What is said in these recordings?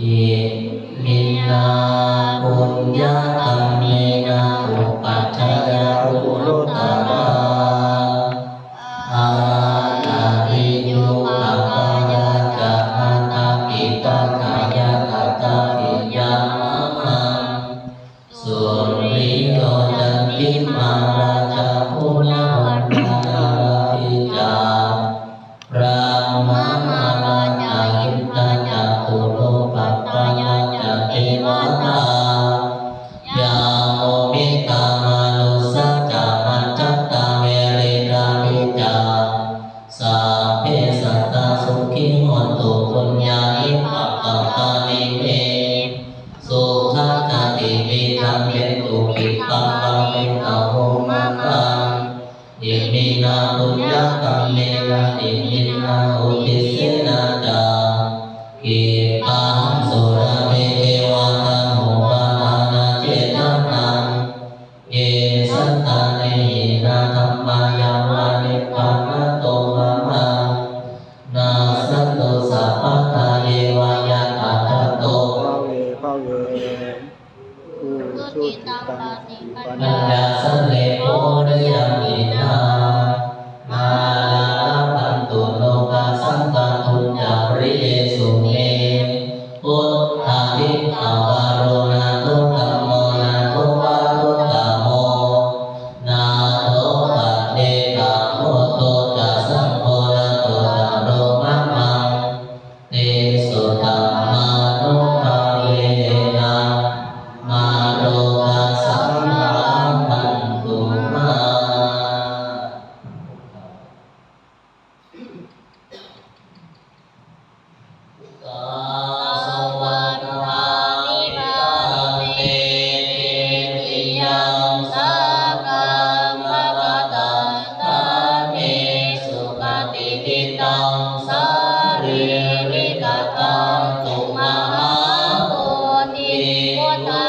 อิมินาปุญญาธรรมินาอุปัชฌายาปุรุตตราอาตาริโยตกายาจะอัตตาปิตากายาตตาปิยามังสุริโยจันติมาราชาพุณวันนา ปัปปะตานิเมสุขัตติปิธรรมเปตุปิปังปังเปตโหมะกังอิมินาปุญญกรรมเมนะอิมินาอุติเสนาจากิปังสุราเมเทวานังโหปาทานาเจตังเยสัตตานินาธรรมา มังปิปัญปัญญาสันเลโอรยังอินามาลาปันตุโลกาสังฆทุญญาปริเยสุเมพุทธาภิกขาวาโรนาตุกขโม ธิพุ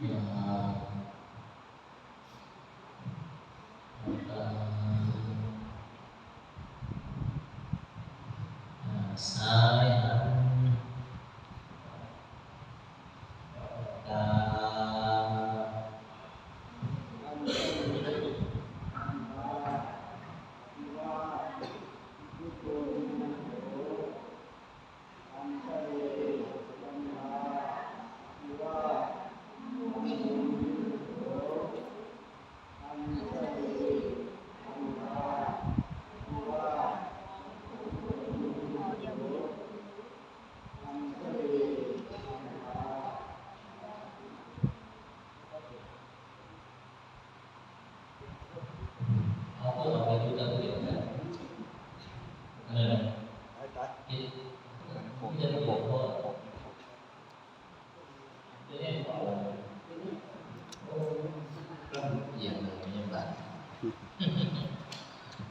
มิ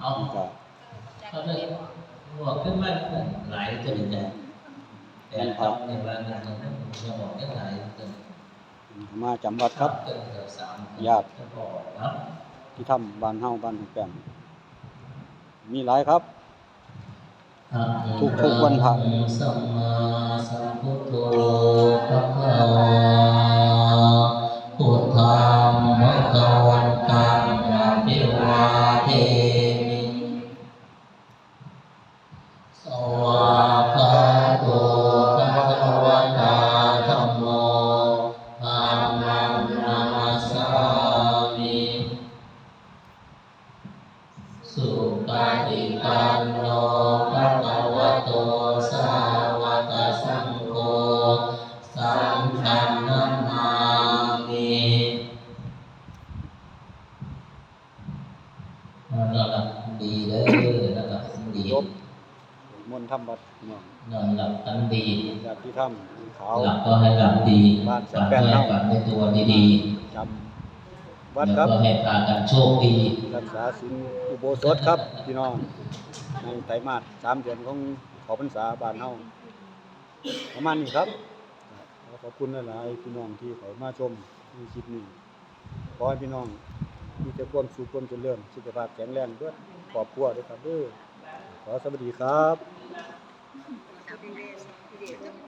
เอาก็เขาเลยหัวขึ้นมาหลายจนจะแต่ทำในบ้านนั้นนั้นจะบอกได้หลายจนมาจำวัดครับเกินเกือบสามญาติจะบอกเนาะที่ถ้ำบ้านเฮาบ้านทุกแปลงมีหลายครับ ทุกๆวันพระสัมมาสัมพุทโธพระ ดีจบมนต์ทำบัดพี่น้องนอนหลับฝันดีอยากที่ทำขาวหลับก็ให้หลับดีบ้านฝัสันกแปก็ดให้เท่าฝันในตัวดีจำๆวัดแล้วครับก็ให้พากันโชคดี รักษาศีลอุโบสถครับพี่น้องในไตรมาสสามเดือนของเขอพรรษาบ้านเฮาประมาณนี้ครับขอบคุณหลายๆพี่น้องที่เขามาชมในคลิปนี้ขอให้พี่น้องมีแต่ความสุขความเจริญสุขภาพแข็งแรงด้วยครอบครัวด้วยครับเด้อ ขอสวัสดีครับ